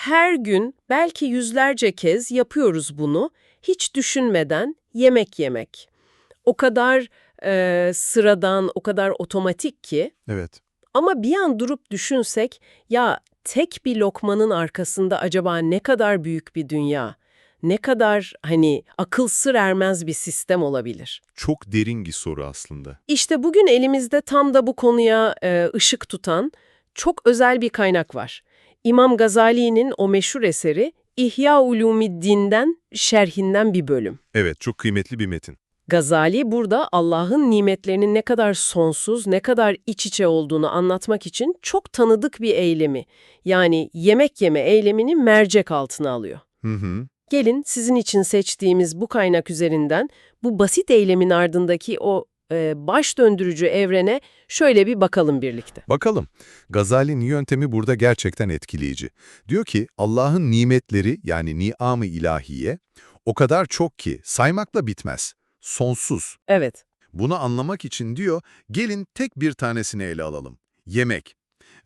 Her gün belki yüzlerce kez yapıyoruz bunu hiç düşünmeden yemek yemek. O kadar e, sıradan, o kadar otomatik ki Evet. ama bir an durup düşünsek ya tek bir lokmanın arkasında acaba ne kadar büyük bir dünya, ne kadar hani akıl sır ermez bir sistem olabilir? Çok derin bir soru aslında. İşte bugün elimizde tam da bu konuya e, ışık tutan çok özel bir kaynak var. İmam Gazali'nin o meşhur eseri İhya Ulumiddin'den şerhinden bir bölüm. Evet, çok kıymetli bir metin. Gazali burada Allah'ın nimetlerinin ne kadar sonsuz, ne kadar iç içe olduğunu anlatmak için çok tanıdık bir eylemi, yani yemek yeme eylemini mercek altına alıyor. Hı hı. Gelin sizin için seçtiğimiz bu kaynak üzerinden bu basit eylemin ardındaki o e, baş döndürücü evrene şöyle bir bakalım birlikte. Bakalım. Gazali'nin yöntemi burada gerçekten etkileyici. Diyor ki Allah'ın nimetleri yani ni'am-ı ilahiye o kadar çok ki saymakla bitmez. Sonsuz. Evet, Bunu anlamak için diyor gelin tek bir tanesini ele alalım. Yemek.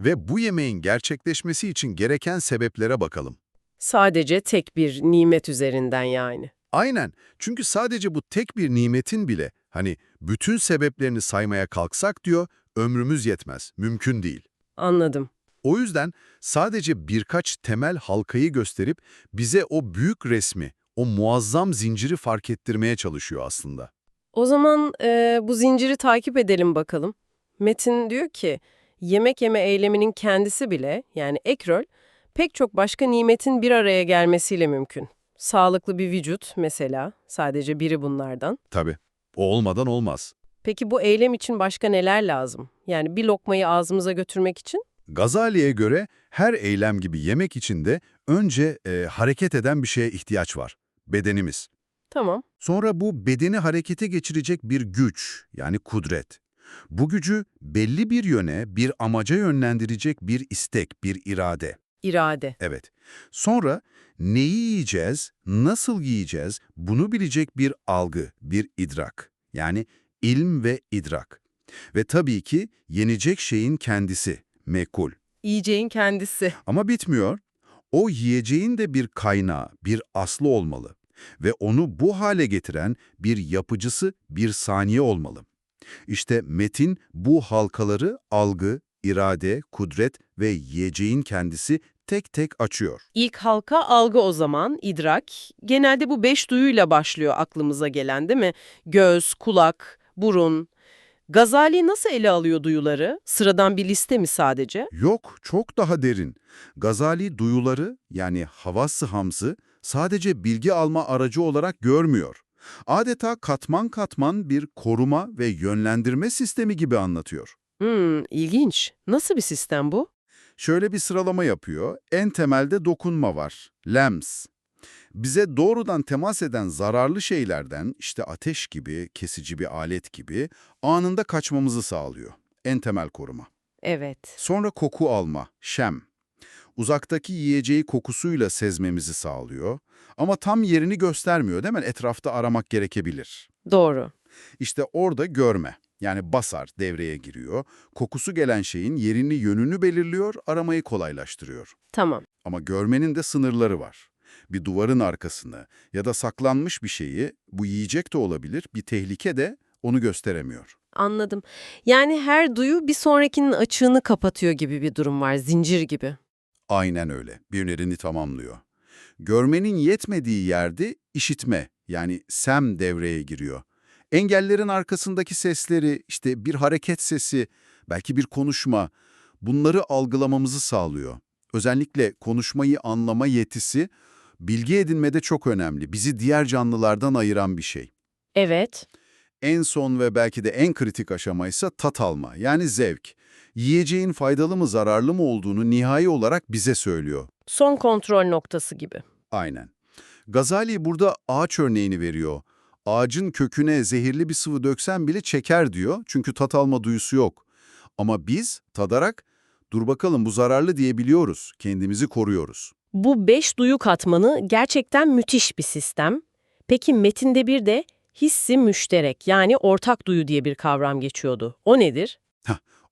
Ve bu yemeğin gerçekleşmesi için gereken sebeplere bakalım. sadece tek bir nimet üzerinden yani. Aynen. Çünkü sadece bu tek bir nimetin bile hani bütün sebeplerini saymaya kalksak diyor ömrümüz yetmez. Mümkün değil. Anladım. O yüzden sadece birkaç temel halkayı gösterip bize o büyük resmi, o muazzam zinciri fark ettirmeye çalışıyor aslında. O zaman e, bu zinciri takip edelim bakalım. Metin diyor ki, yemek yeme eyleminin kendisi bile, yani ekrol, pek çok başka nimetin bir araya gelmesiyle mümkün. Sağlıklı bir vücut mesela, sadece biri bunlardan. Tabii. O olmadan olmaz. Peki bu eylem için başka neler lazım? Yani bir lokmayı ağzımıza götürmek için? Gazali'ye göre her eylem gibi yemek için de önce e, hareket eden bir şeye ihtiyaç var. Bedenimiz. Tamam. Sonra bu bedeni harekete geçirecek bir güç, yani kudret. Bu gücü belli bir yöne, bir amaca yönlendirecek bir istek, bir irade. İrade. Evet. Sonra neyi yiyeceğiz, nasıl yiyeceğiz bunu bilecek bir algı, bir idrak. Yani ilm ve idrak. Ve tabii ki yenecek şeyin kendisi, mekul. Yiyeceğin kendisi. Ama bitmiyor. O yiyeceğin de bir kaynağı, bir aslı olmalı. Ve onu bu hale getiren bir yapıcısı, bir saniye olmalı. İşte metin bu halkaları algı, irade, kudret ve yiyeceğin kendisi tek tek açıyor. İlk halka algı o zaman, idrak. Genelde bu beş duyuyla başlıyor aklımıza gelen değil mi? Göz, kulak, burun. Gazali nasıl ele alıyor duyuları? Sıradan bir liste mi sadece? Yok, çok daha derin. Gazali duyuları yani havası hamsı sadece bilgi alma aracı olarak görmüyor. Adeta katman katman bir koruma ve yönlendirme sistemi gibi anlatıyor. Hmm, ilginç. Nasıl bir sistem bu? Şöyle bir sıralama yapıyor. En temelde dokunma var. LEMS. Bize doğrudan temas eden zararlı şeylerden, işte ateş gibi, kesici bir alet gibi anında kaçmamızı sağlıyor. En temel koruma. Evet. Sonra koku alma, şem. Uzaktaki yiyeceği kokusuyla sezmemizi sağlıyor. Ama tam yerini göstermiyor değil mi? Etrafta aramak gerekebilir. Doğru. İşte orada görme. Yani basar devreye giriyor. Kokusu gelen şeyin yerini yönünü belirliyor, aramayı kolaylaştırıyor. Tamam. Ama görmenin de sınırları var. Bir duvarın arkasını ya da saklanmış bir şeyi, bu yiyecek de olabilir, bir tehlike de onu gösteremiyor. Anladım. Yani her duyu bir sonrakinin açığını kapatıyor gibi bir durum var, zincir gibi. Aynen öyle. Birini tamamlıyor. Görmenin yetmediği yerde işitme yani sem devreye giriyor. Engellerin arkasındaki sesleri, işte bir hareket sesi, belki bir konuşma, bunları algılamamızı sağlıyor. Özellikle konuşmayı anlama yetisi, bilgi edinmede çok önemli. Bizi diğer canlılardan ayıran bir şey. Evet. En son ve belki de en kritik aşama ise tat alma, yani zevk. Yiyeceğin faydalı mı zararlı mı olduğunu nihai olarak bize söylüyor. Son kontrol noktası gibi. Aynen. Gazali burada ağaç örneğini veriyor. Ağacın köküne zehirli bir sıvı döksen bile çeker diyor çünkü tat alma duyusu yok. Ama biz tadarak dur bakalım bu zararlı diyebiliyoruz, kendimizi koruyoruz. Bu beş duyu katmanı gerçekten müthiş bir sistem. Peki metinde bir de hissi müşterek yani ortak duyu diye bir kavram geçiyordu. O nedir?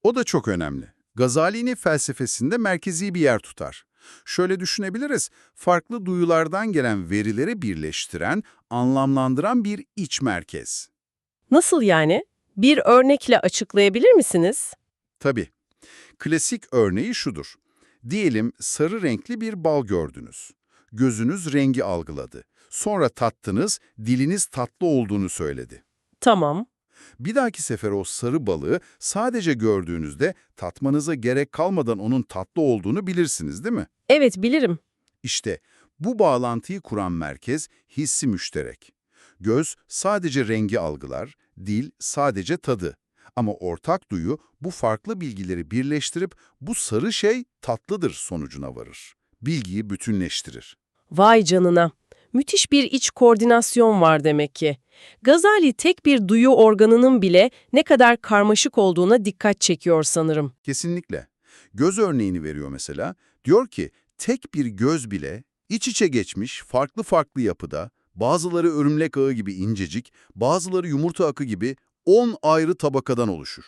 O da çok önemli. Gazali'nin felsefesinde merkezi bir yer tutar. Şöyle düşünebiliriz, farklı duyulardan gelen verileri birleştiren, anlamlandıran bir iç merkez. Nasıl yani? Bir örnekle açıklayabilir misiniz? Tabii. Klasik örneği şudur. Diyelim sarı renkli bir bal gördünüz. Gözünüz rengi algıladı. Sonra tattınız, diliniz tatlı olduğunu söyledi. Tamam. Bir dahaki sefer o sarı balığı sadece gördüğünüzde tatmanıza gerek kalmadan onun tatlı olduğunu bilirsiniz değil mi? Evet bilirim. İşte bu bağlantıyı kuran merkez hissi müşterek. Göz sadece rengi algılar, dil sadece tadı. Ama ortak duyu bu farklı bilgileri birleştirip bu sarı şey tatlıdır sonucuna varır. Bilgiyi bütünleştirir. Vay canına. Müthiş bir iç koordinasyon var demek ki. Gazali tek bir duyu organının bile ne kadar karmaşık olduğuna dikkat çekiyor sanırım. Kesinlikle. Göz örneğini veriyor mesela. Diyor ki tek bir göz bile iç içe geçmiş farklı farklı yapıda, bazıları örümlek ağı gibi incecik, bazıları yumurta akı gibi 10 ayrı tabakadan oluşur.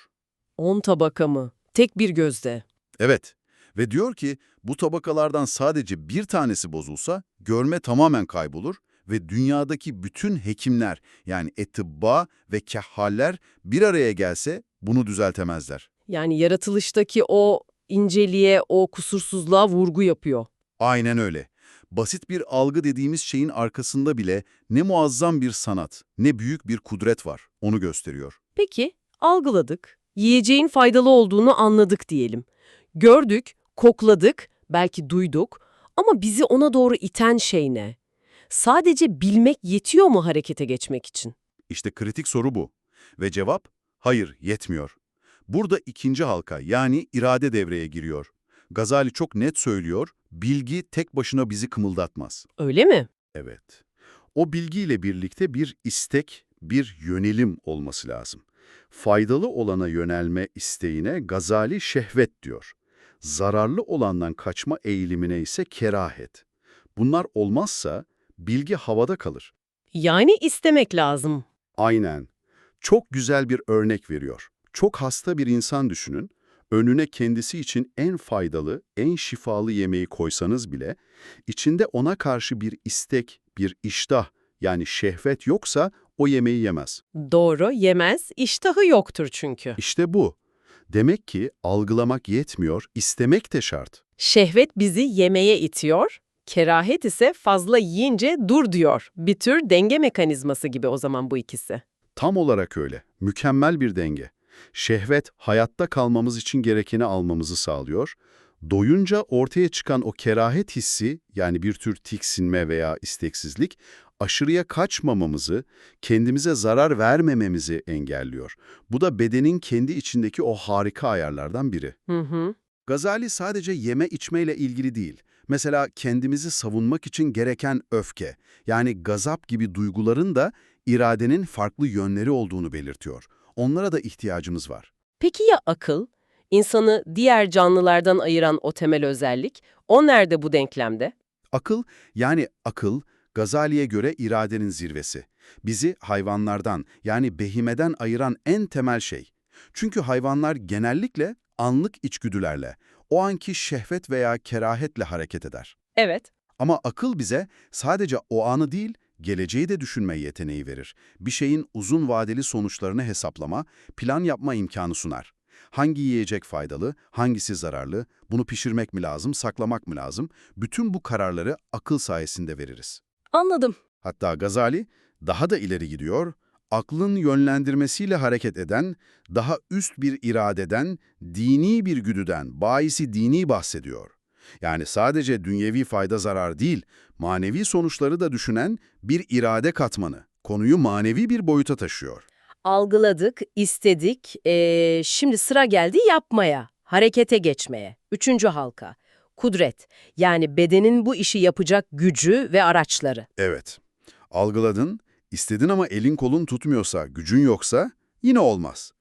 10 tabaka mı? Tek bir gözde. Evet ve diyor ki bu tabakalardan sadece bir tanesi bozulsa görme tamamen kaybolur ve dünyadaki bütün hekimler yani etibba ve kehaller bir araya gelse bunu düzeltemezler. Yani yaratılıştaki o inceliğe, o kusursuzluğa vurgu yapıyor. Aynen öyle. Basit bir algı dediğimiz şeyin arkasında bile ne muazzam bir sanat, ne büyük bir kudret var. Onu gösteriyor. Peki, algıladık. Yiyeceğin faydalı olduğunu anladık diyelim. Gördük, kokladık, belki duyduk ama bizi ona doğru iten şey ne? Sadece bilmek yetiyor mu harekete geçmek için? İşte kritik soru bu. Ve cevap, hayır yetmiyor. Burada ikinci halka yani irade devreye giriyor. Gazali çok net söylüyor, bilgi tek başına bizi kımıldatmaz. Öyle mi? Evet. O bilgiyle birlikte bir istek, bir yönelim olması lazım. Faydalı olana yönelme isteğine Gazali şehvet diyor. Zararlı olandan kaçma eğilimine ise kerahet. Bunlar olmazsa bilgi havada kalır. Yani istemek lazım. Aynen. Çok güzel bir örnek veriyor. Çok hasta bir insan düşünün. Önüne kendisi için en faydalı, en şifalı yemeği koysanız bile, içinde ona karşı bir istek, bir iştah yani şehvet yoksa o yemeği yemez. Doğru, yemez, iştahı yoktur çünkü. İşte bu. Demek ki algılamak yetmiyor, istemek de şart. Şehvet bizi yemeye itiyor, kerahet ise fazla yiyince dur diyor. Bir tür denge mekanizması gibi o zaman bu ikisi. Tam olarak öyle. Mükemmel bir denge. Şehvet, hayatta kalmamız için gerekeni almamızı sağlıyor. Doyunca ortaya çıkan o kerahet hissi, yani bir tür tiksinme veya isteksizlik, aşırıya kaçmamamızı, kendimize zarar vermememizi engelliyor. Bu da bedenin kendi içindeki o harika ayarlardan biri. Hı hı. Gazali sadece yeme içmeyle ilgili değil. Mesela kendimizi savunmak için gereken öfke, yani gazap gibi duyguların da iradenin farklı yönleri olduğunu belirtiyor. Onlara da ihtiyacımız var. Peki ya akıl? İnsanı diğer canlılardan ayıran o temel özellik, o nerede bu denklemde? Akıl, yani akıl, Gazali'ye göre iradenin zirvesi. Bizi hayvanlardan, yani behimeden ayıran en temel şey. Çünkü hayvanlar genellikle anlık içgüdülerle, o anki şehvet veya kerahetle hareket eder. Evet. Ama akıl bize sadece o anı değil, geleceği de düşünme yeteneği verir. Bir şeyin uzun vadeli sonuçlarını hesaplama, plan yapma imkanı sunar. Hangi yiyecek faydalı, hangisi zararlı, bunu pişirmek mi lazım, saklamak mı lazım? Bütün bu kararları akıl sayesinde veririz. Anladım. Hatta Gazali daha da ileri gidiyor, aklın yönlendirmesiyle hareket eden, daha üst bir iradeden, dini bir güdüden, baisi dini bahsediyor. Yani sadece dünyevi fayda zarar değil, manevi sonuçları da düşünen bir irade katmanı. Konuyu manevi bir boyuta taşıyor. Algıladık, istedik, ee, şimdi sıra geldi yapmaya, harekete geçmeye. Üçüncü halka, kudret. Yani bedenin bu işi yapacak gücü ve araçları. Evet, algıladın, istedin ama elin kolun tutmuyorsa, gücün yoksa yine olmaz.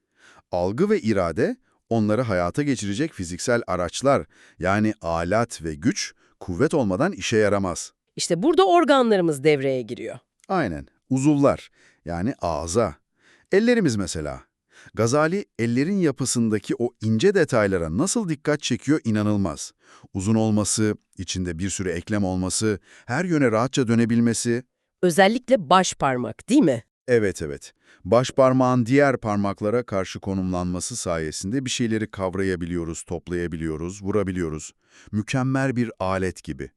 Algı ve irade onları hayata geçirecek fiziksel araçlar yani alat ve güç kuvvet olmadan işe yaramaz. İşte burada organlarımız devreye giriyor. Aynen, uzuvlar yani ağza. Ellerimiz mesela. Gazali ellerin yapısındaki o ince detaylara nasıl dikkat çekiyor inanılmaz. Uzun olması, içinde bir sürü eklem olması, her yöne rahatça dönebilmesi. Özellikle baş parmak değil mi? Evet evet. Baş parmağın diğer parmaklara karşı konumlanması sayesinde bir şeyleri kavrayabiliyoruz, toplayabiliyoruz, vurabiliyoruz. Mükemmel bir alet gibi.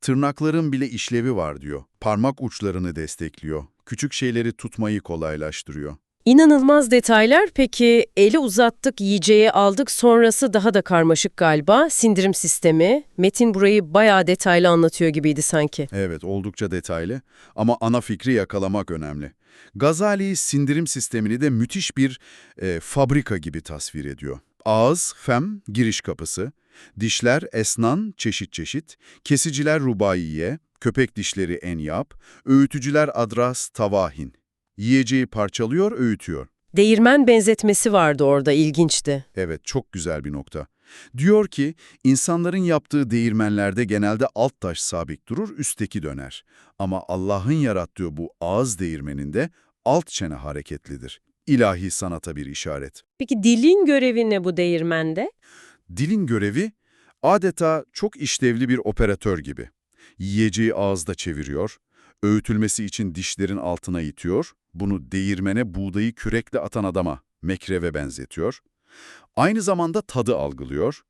Tırnakların bile işlevi var diyor. Parmak uçlarını destekliyor. Küçük şeyleri tutmayı kolaylaştırıyor. İnanılmaz detaylar. Peki eli uzattık, yiyeceği aldık. Sonrası daha da karmaşık galiba. Sindirim sistemi. Metin burayı bayağı detaylı anlatıyor gibiydi sanki. Evet, oldukça detaylı ama ana fikri yakalamak önemli. Gazali sindirim sistemini de müthiş bir e, fabrika gibi tasvir ediyor. Ağız, fem, giriş kapısı, dişler, esnan, çeşit çeşit, kesiciler rubaiye, köpek dişleri enyap, öğütücüler adras, tavahin. Yiyeceği parçalıyor, öğütüyor. Değirmen benzetmesi vardı orada, ilginçti. Evet, çok güzel bir nokta. Diyor ki, insanların yaptığı değirmenlerde genelde alt taş sabit durur, üstteki döner. Ama Allah'ın yarattığı bu ağız değirmeninde alt çene hareketlidir. İlahi sanata bir işaret. Peki dilin görevi ne bu değirmende? Dilin görevi adeta çok işlevli bir operatör gibi. Yiyeceği ağızda çeviriyor, öğütülmesi için dişlerin altına itiyor, bunu değirmene buğdayı kürekle atan adama, mekreve benzetiyor. Aynı zamanda tadı algılıyor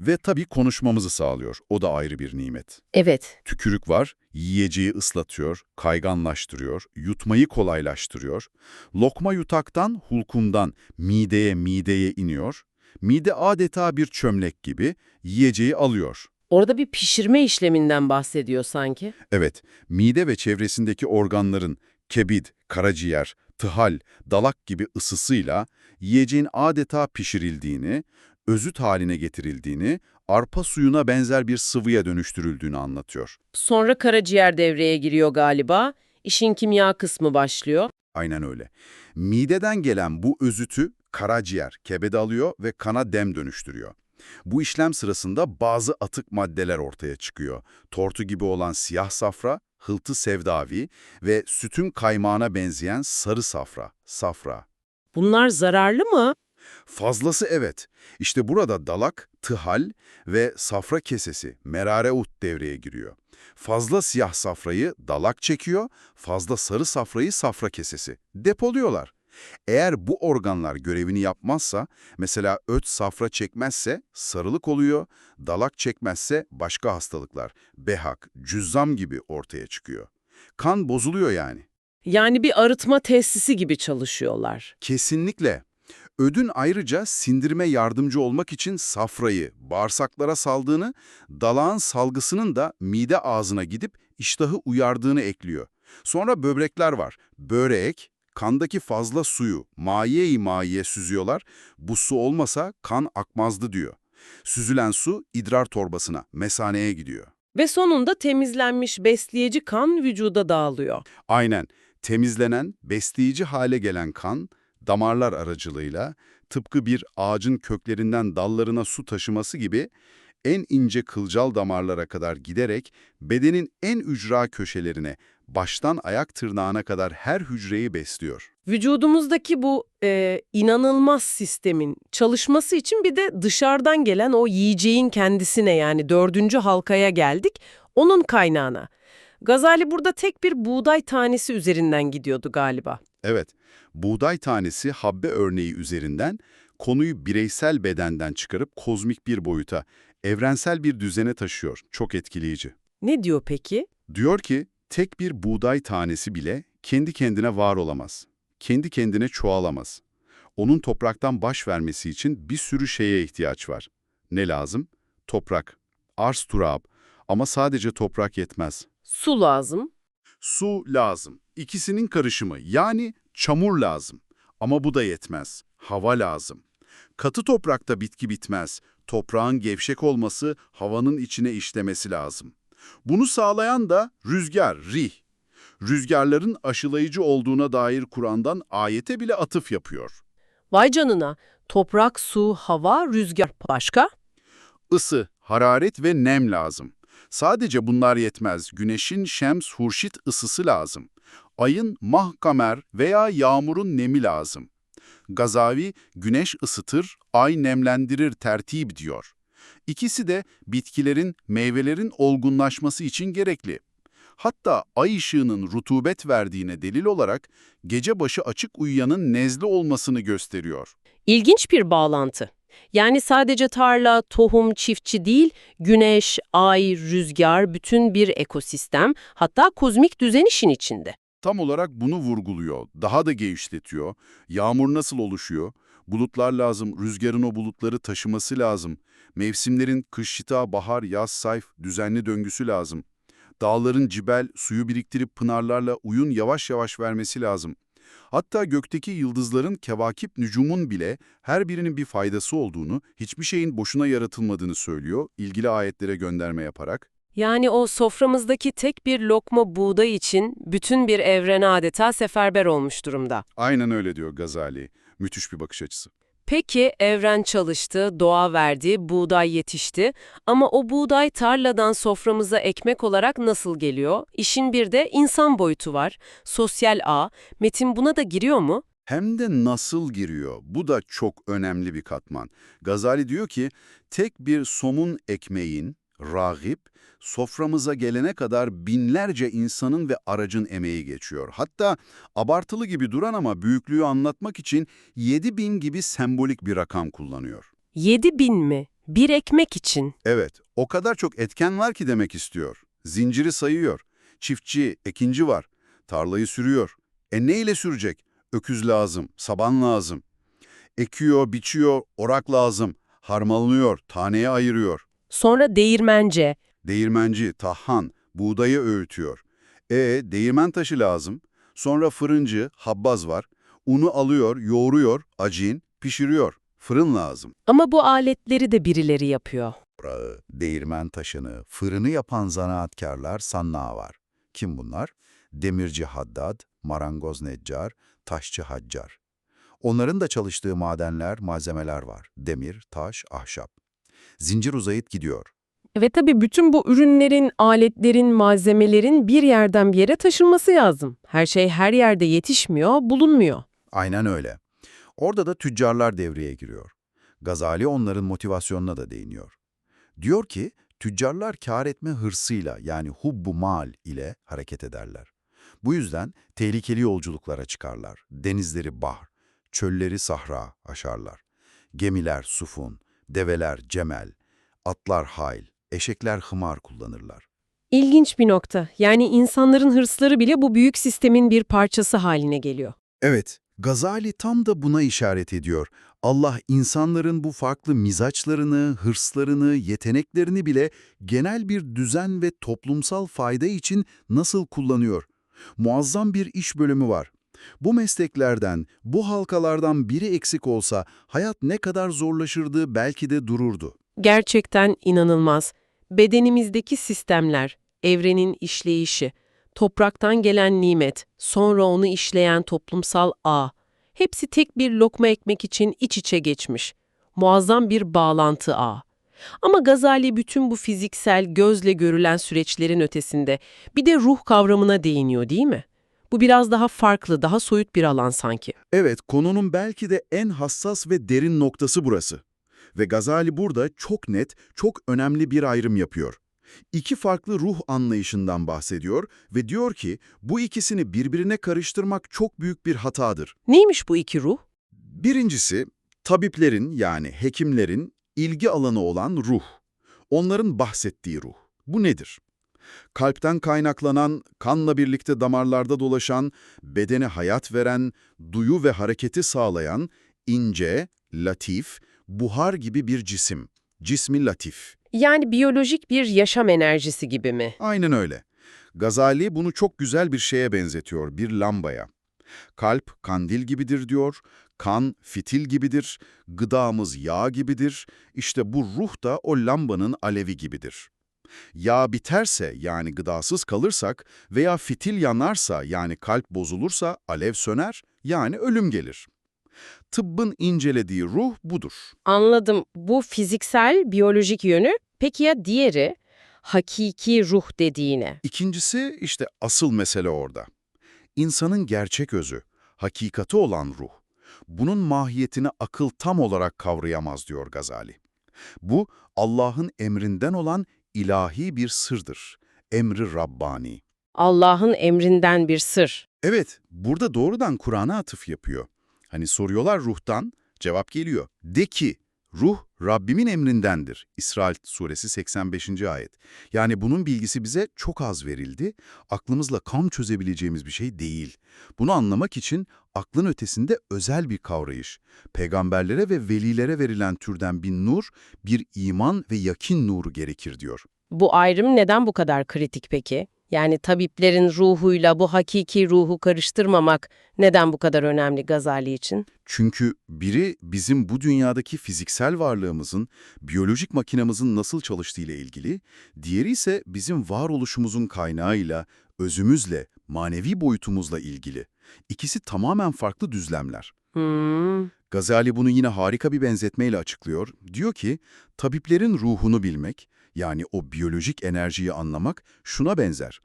ve tabii konuşmamızı sağlıyor. O da ayrı bir nimet. Evet. Tükürük var, yiyeceği ıslatıyor, kayganlaştırıyor, yutmayı kolaylaştırıyor. Lokma yutaktan, hulkumdan mideye mideye iniyor. Mide adeta bir çömlek gibi yiyeceği alıyor. Orada bir pişirme işleminden bahsediyor sanki. Evet, mide ve çevresindeki organların kebid, karaciğer, tıhal, dalak gibi ısısıyla yiyeceğin adeta pişirildiğini, özüt haline getirildiğini, arpa suyuna benzer bir sıvıya dönüştürüldüğünü anlatıyor. Sonra karaciğer devreye giriyor galiba. İşin kimya kısmı başlıyor. Aynen öyle. Mideden gelen bu özütü karaciğer, kebed alıyor ve kana dem dönüştürüyor. Bu işlem sırasında bazı atık maddeler ortaya çıkıyor. Tortu gibi olan siyah safra, hıltı sevdavi ve sütün kaymağına benzeyen sarı safra, safra. Bunlar zararlı mı? Fazlası evet. İşte burada dalak, tıhal ve safra kesesi, merareut devreye giriyor. Fazla siyah safrayı dalak çekiyor, fazla sarı safrayı safra kesesi. Depoluyorlar. Eğer bu organlar görevini yapmazsa, mesela öt safra çekmezse sarılık oluyor, dalak çekmezse başka hastalıklar, behak, cüzzam gibi ortaya çıkıyor. Kan bozuluyor yani. Yani bir arıtma tesisi gibi çalışıyorlar. Kesinlikle. Ödün ayrıca sindirime yardımcı olmak için safrayı bağırsaklara saldığını, dalağın salgısının da mide ağzına gidip iştahı uyardığını ekliyor. Sonra böbrekler var. Börek, kandaki fazla suyu maye-i maye süzüyorlar. Bu su olmasa kan akmazdı diyor. Süzülen su idrar torbasına, mesaneye gidiyor. Ve sonunda temizlenmiş besleyici kan vücuda dağılıyor. Aynen. Temizlenen, besleyici hale gelen kan, damarlar aracılığıyla tıpkı bir ağacın köklerinden dallarına su taşıması gibi en ince kılcal damarlara kadar giderek bedenin en ücra köşelerine, baştan ayak tırnağına kadar her hücreyi besliyor. Vücudumuzdaki bu e, inanılmaz sistemin çalışması için bir de dışarıdan gelen o yiyeceğin kendisine yani dördüncü halkaya geldik, onun kaynağına. Gazali burada tek bir buğday tanesi üzerinden gidiyordu galiba. Evet, buğday tanesi habbe örneği üzerinden konuyu bireysel bedenden çıkarıp kozmik bir boyuta, evrensel bir düzene taşıyor. Çok etkileyici. Ne diyor peki? Diyor ki, tek bir buğday tanesi bile kendi kendine var olamaz. Kendi kendine çoğalamaz. Onun topraktan baş vermesi için bir sürü şeye ihtiyaç var. Ne lazım? Toprak. Arz turab. Ama sadece toprak yetmez. Su lazım. Su lazım. İkisinin karışımı yani çamur lazım. Ama bu da yetmez. Hava lazım. Katı toprakta bitki bitmez. Toprağın gevşek olması, havanın içine işlemesi lazım. Bunu sağlayan da rüzgar, rih. Rüzgarların aşılayıcı olduğuna dair Kur'an'dan ayete bile atıf yapıyor. Vay canına. Toprak, su, hava, rüzgar. Başka? Isı, hararet ve nem lazım. Sadece bunlar yetmez. Güneşin şems, hurşit ısısı lazım. Ayın mahkamer veya yağmurun nemi lazım. Gazavi, güneş ısıtır, ay nemlendirir tertip diyor. İkisi de bitkilerin, meyvelerin olgunlaşması için gerekli. Hatta ay ışığının rutubet verdiğine delil olarak gece başı açık uyuyanın nezle olmasını gösteriyor. İlginç bir bağlantı. Yani sadece tarla, tohum, çiftçi değil, güneş, ay, rüzgar, bütün bir ekosistem, hatta kozmik düzen işin içinde. Tam olarak bunu vurguluyor, daha da genişletiyor. Yağmur nasıl oluşuyor? Bulutlar lazım, rüzgarın o bulutları taşıması lazım. Mevsimlerin kış, şita, bahar, yaz, sayf düzenli döngüsü lazım. Dağların cibel, suyu biriktirip pınarlarla uyun yavaş yavaş vermesi lazım. Hatta gökteki yıldızların kevakip nücumun bile her birinin bir faydası olduğunu, hiçbir şeyin boşuna yaratılmadığını söylüyor, ilgili ayetlere gönderme yaparak. Yani o soframızdaki tek bir lokma buğday için bütün bir evren adeta seferber olmuş durumda. Aynen öyle diyor Gazali. Müthiş bir bakış açısı. Peki evren çalıştı, doğa verdi, buğday yetişti ama o buğday tarladan soframıza ekmek olarak nasıl geliyor? İşin bir de insan boyutu var, sosyal ağ. Metin buna da giriyor mu? Hem de nasıl giriyor? Bu da çok önemli bir katman. Gazali diyor ki, tek bir somun ekmeğin, ragip, soframıza gelene kadar binlerce insanın ve aracın emeği geçiyor. Hatta abartılı gibi duran ama büyüklüğü anlatmak için 7000 gibi sembolik bir rakam kullanıyor. 7 bin mi? Bir ekmek için. Evet, o kadar çok etken var ki demek istiyor. Zinciri sayıyor. Çiftçi, ekinci var. Tarlayı sürüyor. E ne ile sürecek? Öküz lazım, saban lazım. Ekiyor, biçiyor, orak lazım. Harmanlıyor, taneye ayırıyor. Sonra değirmence. Değirmenci, tahhan, buğdayı öğütüyor. E değirmen taşı lazım. Sonra fırıncı, habbaz var. Unu alıyor, yoğuruyor, acin, pişiriyor. Fırın lazım. Ama bu aletleri de birileri yapıyor. toprağı, değirmen taşını, fırını yapan zanaatkarlar sannağı var. Kim bunlar? Demirci Haddad, marangoz Neccar, taşçı Haccar. Onların da çalıştığı madenler, malzemeler var. Demir, taş, ahşap. Zincir uzayıp gidiyor. Ve tabii bütün bu ürünlerin, aletlerin, malzemelerin bir yerden bir yere taşınması lazım. Her şey her yerde yetişmiyor, bulunmuyor. Aynen öyle. Orada da tüccarlar devreye giriyor. Gazali onların motivasyonuna da değiniyor. Diyor ki, tüccarlar kâr etme hırsıyla yani hubbu mal ile hareket ederler. Bu yüzden tehlikeli yolculuklara çıkarlar. Denizleri bahr, çölleri sahra aşarlar. Gemiler sufun, develer cemel, atlar hayl, eşekler hımar kullanırlar. İlginç bir nokta. Yani insanların hırsları bile bu büyük sistemin bir parçası haline geliyor. Evet, Gazali tam da buna işaret ediyor. Allah insanların bu farklı mizaçlarını, hırslarını, yeteneklerini bile genel bir düzen ve toplumsal fayda için nasıl kullanıyor? Muazzam bir iş bölümü var. Bu mesleklerden, bu halkalardan biri eksik olsa hayat ne kadar zorlaşırdı belki de dururdu. Gerçekten inanılmaz. Bedenimizdeki sistemler, evrenin işleyişi, topraktan gelen nimet, sonra onu işleyen toplumsal ağ, hepsi tek bir lokma ekmek için iç içe geçmiş. Muazzam bir bağlantı ağı. Ama Gazali bütün bu fiziksel, gözle görülen süreçlerin ötesinde bir de ruh kavramına değiniyor değil mi? Bu biraz daha farklı, daha soyut bir alan sanki. Evet, konunun belki de en hassas ve derin noktası burası. Ve Gazali burada çok net, çok önemli bir ayrım yapıyor. İki farklı ruh anlayışından bahsediyor ve diyor ki bu ikisini birbirine karıştırmak çok büyük bir hatadır. Neymiş bu iki ruh? Birincisi, tabiplerin yani hekimlerin ilgi alanı olan ruh. Onların bahsettiği ruh. Bu nedir? Kalpten kaynaklanan, kanla birlikte damarlarda dolaşan, bedene hayat veren, duyu ve hareketi sağlayan, ince, latif, buhar gibi bir cisim. Cismi latif. Yani biyolojik bir yaşam enerjisi gibi mi? Aynen öyle. Gazali bunu çok güzel bir şeye benzetiyor, bir lambaya. Kalp kandil gibidir diyor, kan fitil gibidir, gıdamız yağ gibidir, işte bu ruh da o lambanın alevi gibidir. Yağ biterse yani gıdasız kalırsak veya fitil yanarsa yani kalp bozulursa alev söner yani ölüm gelir. Tıbbın incelediği ruh budur. Anladım. Bu fiziksel, biyolojik yönü. Peki ya diğeri? Hakiki ruh dediğine. İkincisi işte asıl mesele orada. İnsanın gerçek özü, hakikati olan ruh. Bunun mahiyetini akıl tam olarak kavrayamaz diyor Gazali. Bu Allah'ın emrinden olan ilahi bir sırdır. Emri Rabbani. Allah'ın emrinden bir sır. Evet, burada doğrudan Kur'an'a atıf yapıyor. Hani soruyorlar ruhtan, cevap geliyor. De ki, ruh Rabbimin emrindendir. İsra suresi 85. ayet. Yani bunun bilgisi bize çok az verildi. Aklımızla kam çözebileceğimiz bir şey değil. Bunu anlamak için aklın ötesinde özel bir kavrayış. Peygamberlere ve velilere verilen türden bir nur, bir iman ve yakin nuru gerekir diyor. Bu ayrım neden bu kadar kritik peki? Yani tabiplerin ruhuyla bu hakiki ruhu karıştırmamak neden bu kadar önemli Gazali için? Çünkü biri bizim bu dünyadaki fiziksel varlığımızın, biyolojik makinamızın nasıl çalıştığıyla ilgili, diğeri ise bizim varoluşumuzun kaynağıyla, özümüzle, manevi boyutumuzla ilgili. İkisi tamamen farklı düzlemler. Hmm, Gazali bunu yine harika bir benzetmeyle açıklıyor. Diyor ki, tabiplerin ruhunu bilmek, yani o biyolojik enerjiyi anlamak şuna benzer.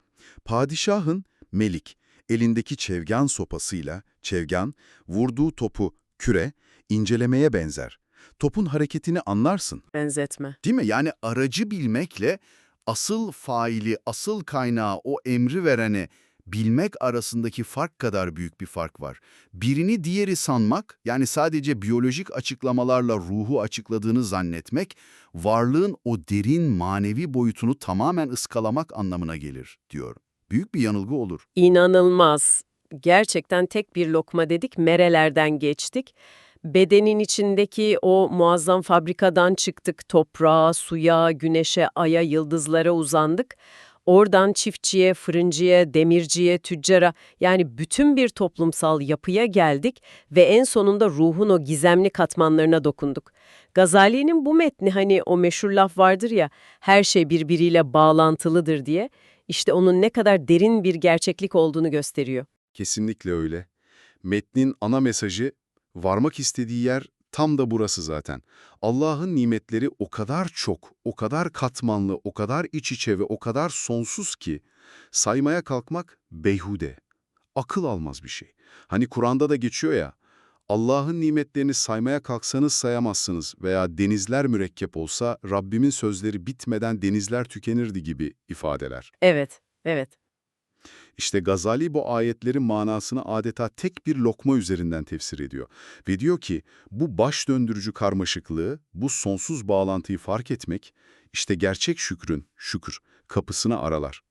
Padişahın, melik, elindeki çevgan sopasıyla, çevgan, vurduğu topu, küre, incelemeye benzer. Topun hareketini anlarsın, benzetme. değil mi? Yani aracı bilmekle asıl faili, asıl kaynağı, o emri vereni bilmek arasındaki fark kadar büyük bir fark var. Birini diğeri sanmak, yani sadece biyolojik açıklamalarla ruhu açıkladığını zannetmek, varlığın o derin manevi boyutunu tamamen ıskalamak anlamına gelir, diyor. Büyük bir yanılgı olur. İnanılmaz. Gerçekten tek bir lokma dedik, merelerden geçtik. Bedenin içindeki o muazzam fabrikadan çıktık, toprağa, suya, güneşe, aya, yıldızlara uzandık. Oradan çiftçiye, fırıncıya, demirciye, tüccara yani bütün bir toplumsal yapıya geldik ve en sonunda ruhun o gizemli katmanlarına dokunduk. Gazali'nin bu metni hani o meşhur laf vardır ya, her şey birbiriyle bağlantılıdır diye, işte onun ne kadar derin bir gerçeklik olduğunu gösteriyor. Kesinlikle öyle. Metnin ana mesajı, varmak istediği yer tam da burası zaten. Allah'ın nimetleri o kadar çok, o kadar katmanlı, o kadar iç içe ve o kadar sonsuz ki saymaya kalkmak beyhude, akıl almaz bir şey. Hani Kur'an'da da geçiyor ya, Allah'ın nimetlerini saymaya kalksanız sayamazsınız veya denizler mürekkep olsa Rabbimin sözleri bitmeden denizler tükenirdi gibi ifadeler. Evet, evet. İşte Gazali bu ayetlerin manasını adeta tek bir lokma üzerinden tefsir ediyor. Ve diyor ki bu baş döndürücü karmaşıklığı, bu sonsuz bağlantıyı fark etmek, işte gerçek şükrün, şükür, kapısını aralar.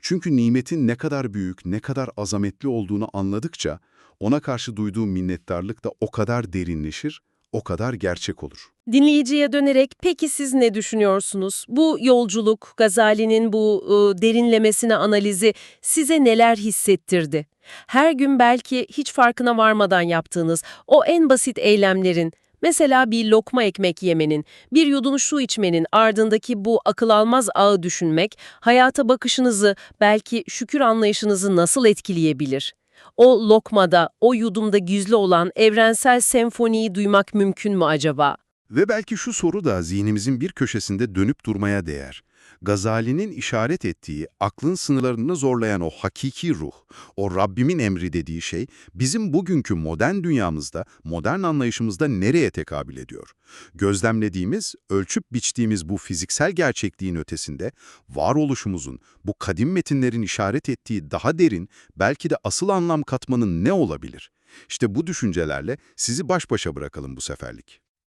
Çünkü nimetin ne kadar büyük, ne kadar azametli olduğunu anladıkça, ona karşı duyduğu minnettarlık da o kadar derinleşir, o kadar gerçek olur. Dinleyiciye dönerek peki siz ne düşünüyorsunuz? Bu yolculuk, Gazali'nin bu e, derinlemesine analizi size neler hissettirdi? Her gün belki hiç farkına varmadan yaptığınız o en basit eylemlerin, mesela bir lokma ekmek yemenin, bir yudum su içmenin ardındaki bu akıl almaz ağı düşünmek, hayata bakışınızı, belki şükür anlayışınızı nasıl etkileyebilir? O lokmada, o yudumda gizli olan evrensel senfoniyi duymak mümkün mü acaba? Ve belki şu soru da zihnimizin bir köşesinde dönüp durmaya değer. Gazali'nin işaret ettiği, aklın sınırlarını zorlayan o hakiki ruh, o Rabbimin emri dediği şey, bizim bugünkü modern dünyamızda, modern anlayışımızda nereye tekabül ediyor? Gözlemlediğimiz, ölçüp biçtiğimiz bu fiziksel gerçekliğin ötesinde, varoluşumuzun, bu kadim metinlerin işaret ettiği daha derin, belki de asıl anlam katmanın ne olabilir? İşte bu düşüncelerle sizi baş başa bırakalım bu seferlik.